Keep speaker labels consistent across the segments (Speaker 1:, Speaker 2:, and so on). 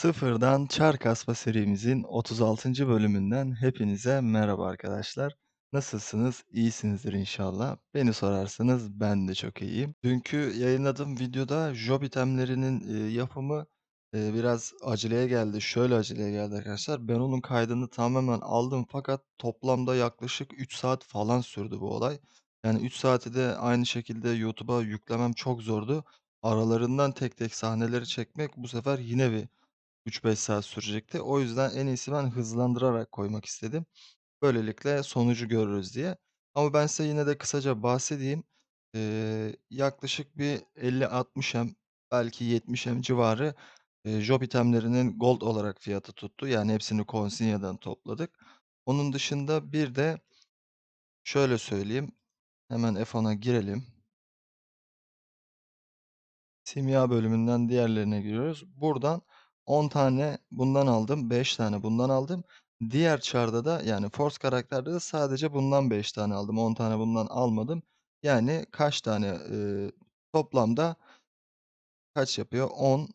Speaker 1: Sıfırdan Çar Kasma serimizin 36. bölümünden hepinize merhaba arkadaşlar. Nasılsınız? İyisinizdir inşallah. Beni sorarsanız ben de çok iyiyim. Dünkü yayınladığım videoda job itemlerinin yapımı biraz aceleye geldi. Şöyle aceleye geldi arkadaşlar. Ben onun kaydını tamamen aldım fakat toplamda yaklaşık 3 saat falan sürdü bu olay. Yani 3 saati de aynı şekilde YouTube'a yüklemem çok zordu. Aralarından tek tek sahneleri çekmek bu sefer yine bir 3-5 saat sürecekti. O yüzden en iyisi ben hızlandırarak koymak istedim. Böylelikle sonucu görürüz diye. Ama ben size yine de kısaca bahsedeyim. Eee, yaklaşık bir 50-60 M belki 70 M civarı, eee, job itemlerinin gold olarak fiyatı tuttu. Yani hepsini Consigna'dan topladık. Onun dışında bir de şöyle söyleyeyim, hemen F10'a girelim. Simya bölümünden diğerlerine giriyoruz. Buradan 10 tane bundan aldım, 5 tane bundan aldım. Diğer çarda da yani Force karakterde de sadece bundan 5 tane aldım. 10 tane bundan almadım. Yani kaç tane eee, toplamda kaç yapıyor? 10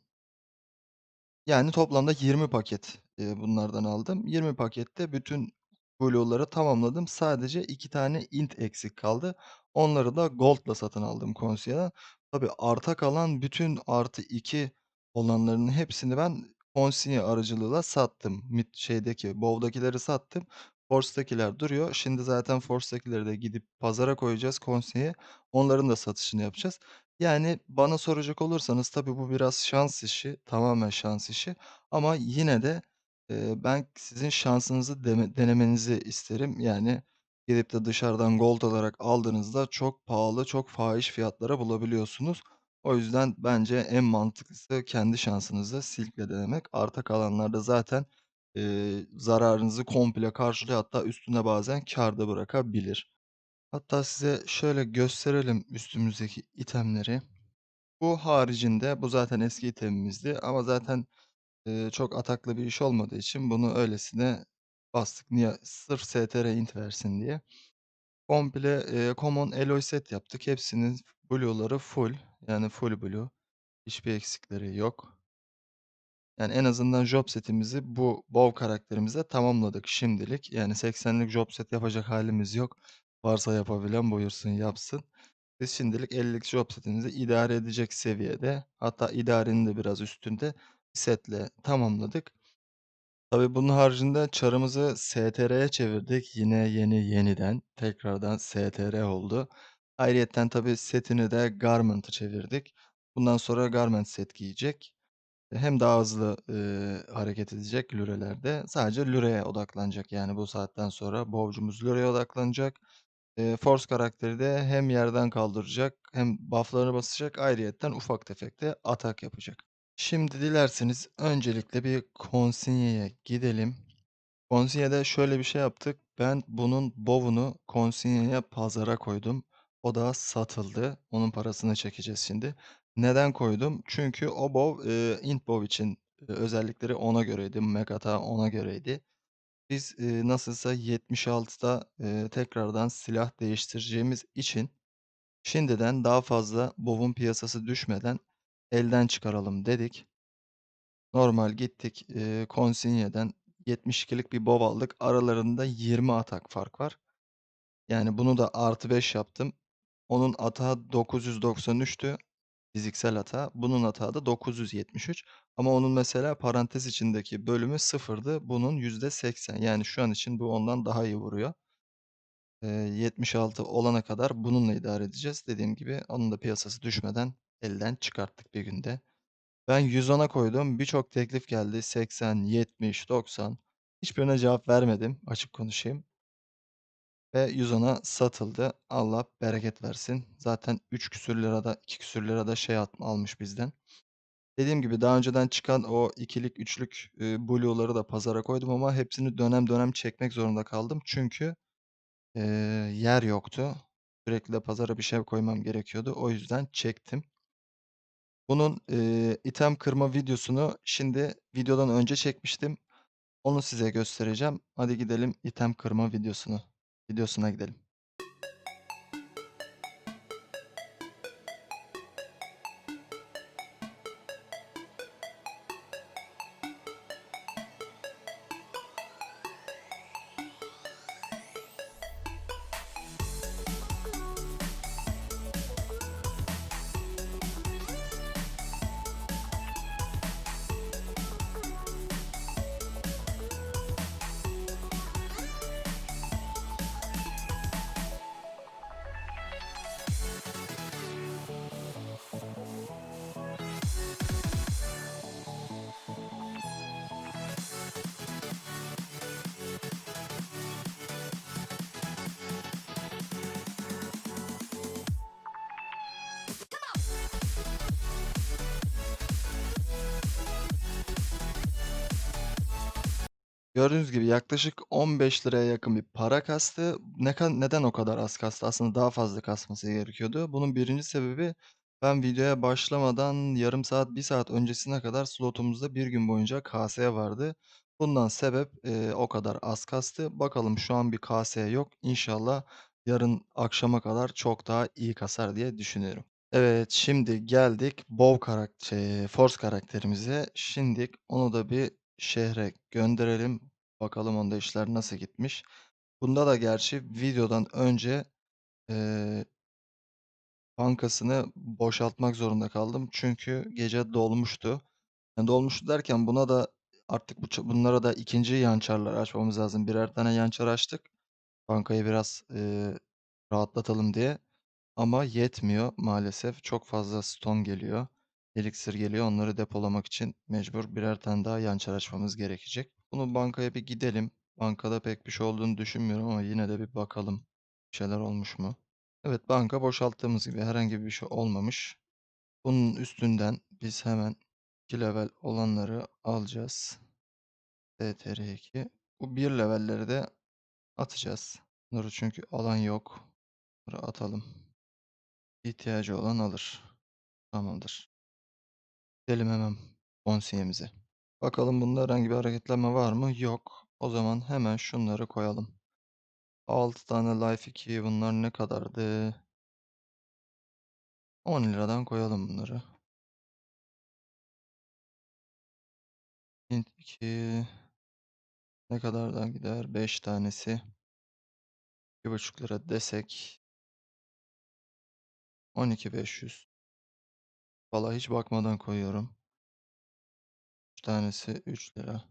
Speaker 1: yani toplamda 20 paket eee, bunlardan aldım. 20 pakette bütün blue'ları tamamladım. Sadece 2 tane int eksik kaldı. Onları da gold'la satın aldım Consia'dan. Tabii arta kalan bütün artı 2 olanların hepsini ben Consignia aracılığıyla sattım. Mid şeydeki, WoW'dakileri sattım. Force'dakiler duruyor. Şimdi zaten Force'dakileri de gidip pazara koyacağız Consignia'ya. Onların da satışını yapacağız. Yani bana soracak olursanız tabii bu biraz şans işi, tamamen şans işi ama yine de, eee, ben sizin şansınızı deme denemenizi isterim. Yani gidip de dışarıdan gold olarak aldığınızda çok pahalı, çok fahiş fiyatlara bulabiliyorsunuz. O yüzden bence en mantıklısı kendi şansınızı Silk'le denemek. Arta kalanlar da zaten, eee, zararınızı komple karşılıyor hatta üstüne bazen kâr da bırakabilir. Hatta size şöyle gösterelim üstümüzdeki itemleri. Bu haricinde bu zaten eski itemimizdi ama zaten, eee, çok ataklı bir iş olmadığı için bunu öylesine bastık. Niye? Sırf STR int versin diye. Komple, eee, common alloy set yaptık. Hepsinin blue'ları full. Yani full blue. Hiçbir eksikleri yok. Yani en azından job setimizi bu WoW karakterimizle tamamladık şimdilik. Yani 80'lik job set yapacak halimiz yok. Varsa yapabilen buyursun yapsın. Biz şimdilik 50'lik job setimizi idare edecek seviyede hatta idarenin de biraz üstünde setle tamamladık. Tabii bunun haricinde çarımızı STR'ye çevirdik. Yine yeni yeniden tekrardan STR oldu. Ayrıyeten tabii setini de Garment'a çevirdik. Bundan sonra Garment set giyecek. Hem daha hızlı, eee, hareket edecek lürelerde. Sadece lüreye odaklanacak yani bu saatten sonra bowcumuz lüreye odaklanacak. Eee, Force karakteri de hem yerden kaldıracak hem buff'larını basacak ayrıyeten ufak tefek atak yapacak. Şimdi dilerseniz öncelikle bir Consigne'ye gidelim. Consigne'de şöyle bir şey yaptık. Ben bunun bow'unu Consigne'ye pazara koydum. O da satıldı. Onun parasını çekeceğiz şimdi. Neden koydum? Çünkü o bow, eee, int bow için, eee, özellikleri ona göreydi. Mech atağı ona göreydi. Biz, eee, nasılsa 76'da, eee, tekrardan silah değiştireceğimiz için şimdiden daha fazla bow'un piyasası düşmeden elden çıkaralım dedik. Normal gittik, eee, Consigne'den 72'lik bir bow aldık. Aralarında 20 atak fark var. Yani bunu da +5 yaptım. Onun atağı 993'tü fiziksel atağı. Bunun atağı da 973 ama onun mesela parantez içindeki bölümü 0'dı. Bunun %80 yani şu an için bu ondan daha iyi vuruyor. Eee, 76 olana kadar bununla idare edeceğiz. Dediğim gibi onun da piyasası düşmeden elden çıkarttık bir günde. Ben 110'a koydum. Birçok teklif geldi. 80, 70, 90. Hiçbirine cevap vermedim, açık konuşayım. Ve 110'a satıldı. Allah bereket versin. Zaten 3 küsür lirada, 2 küsür lirada şey at almış bizden. Dediğim gibi daha önceden çıkan o ikilik, üçlük, eee, blue'ları da pazara koydum ama hepsini dönem dönem çekmek zorunda kaldım. Çünkü, eee, yer yoktu. Sürekli de pazara bir şey koymam gerekiyordu. O yüzden çektim. Bunun, eee, item kırma videosunu şimdi videodan önce çekmiştim. Onu size göstereceğim. Hadi gidelim item kırma videosunu videosuna gidelim. Gördüğünüz gibi yaklaşık ₺15'ya yakın bir para kastı. Ne neden o kadar az kastı? Aslında daha fazla kasması gerekiyordu. Bunun 1'inci sebebi ben videoya başlamadan yarım saat, 1 saat öncesine kadar slotumuzda 1 gün boyunca KS vardı. Bundan sebep, eee, o kadar az kastı. Bakalım şu an bir KS yok. İnşallah yarın akşama kadar çok daha iyi kasar diye düşünüyorum. Evet, şimdi geldik WoW karak şey, Force karakterimize. Şimdilik onu da bir şehre gönderelim. Bakalım onda işler nasıl gitmiş. Bunda da gerçi videodan önce, eee bankasını boşaltmak zorunda kaldım. Çünkü gece dolmuştu. Yani dolmuştu derken buna da artık bu bunlara da 2'nci yançarlar açmamız lazım. Birer tane yançar açtık. Bankayı biraz, eee, rahatlatalım diye. Ama yetmiyor maalesef. Çok fazla stone geliyor. Elixir geliyor. Onları depolamak için mecbur birer tane daha yançar açmamız gerekecek. Bunu bankaya bir gidelim. Bankada pek bir şey olduğunu düşünmüyorum ama yine de bir bakalım. Bir şeyler olmuş mu? Evet, banka boşalttığımız gibi herhangi bir şey olmamış. Bunun üstünden biz hemen 2 level olanları alacağız. STR2. Bu 1 level'leri de atacağız. Bunları çünkü alan yok. Bunları atalım. İhtiyacı olan alır. Tamamdır. Gidelim hemen Bonsiye'mize. Bakalım bunda herhangi bir hareketlenme var mı? Yok. O zaman hemen şunları koyalım. 6 tane Life 2 bunlar ne kadardı? ₺10'dan koyalım bunları. Hint 2 ne kadardan gider? 5 tanesi. $2,5 desek. 12.500. Vallahi hiç bakmadan koyuyorum. 3 tanesi $3.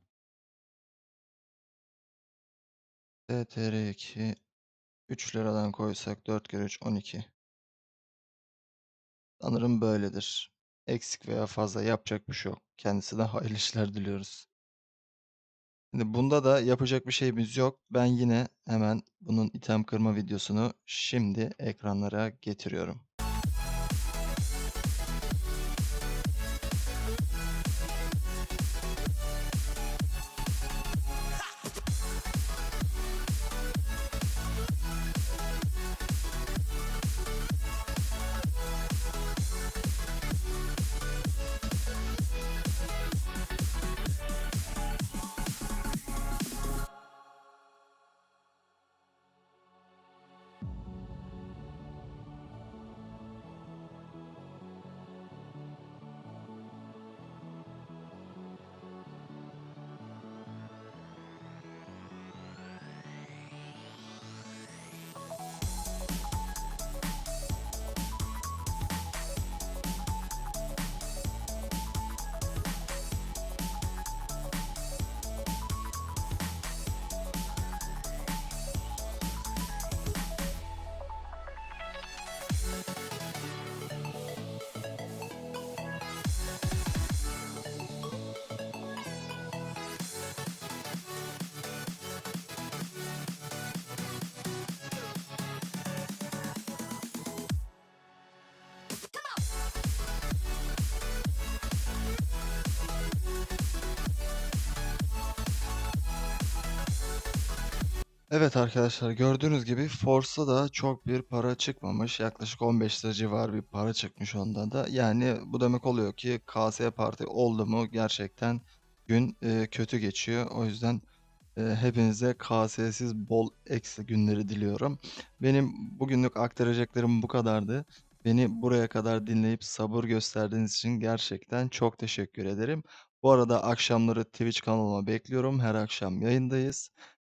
Speaker 1: STR2 $3'dan koysak 4 kere 3 12. Sanırım böyledir. Eksik veya fazla yapacak bir şey yok. Kendisine hayırlı işler diliyoruz. Şimdi bunda da yapacak bir şeyimiz yok. Ben yine hemen bunun item kırma videosunu şimdi ekranlara getiriyorum. Evet arkadaşlar gördüğünüz gibi Force'a da çok bir para çıkmamış. Yaklaşık 15 lira civarı bir para çıkmış ondan da. Yani bu demek oluyor ki KS parti oldu mu gerçekten gün e, kötü geçiyor. O yüzden e, hepinize KS'siz bol eksi günleri diliyorum. Benim bugünlük aktaracaklarım bu kadardı. Beni buraya kadar dinleyip sabır gösterdiğiniz için gerçekten çok teşekkür ederim. Bu arada akşamları Twitch kanalıma bekliyorum. Her akşam yayındayız.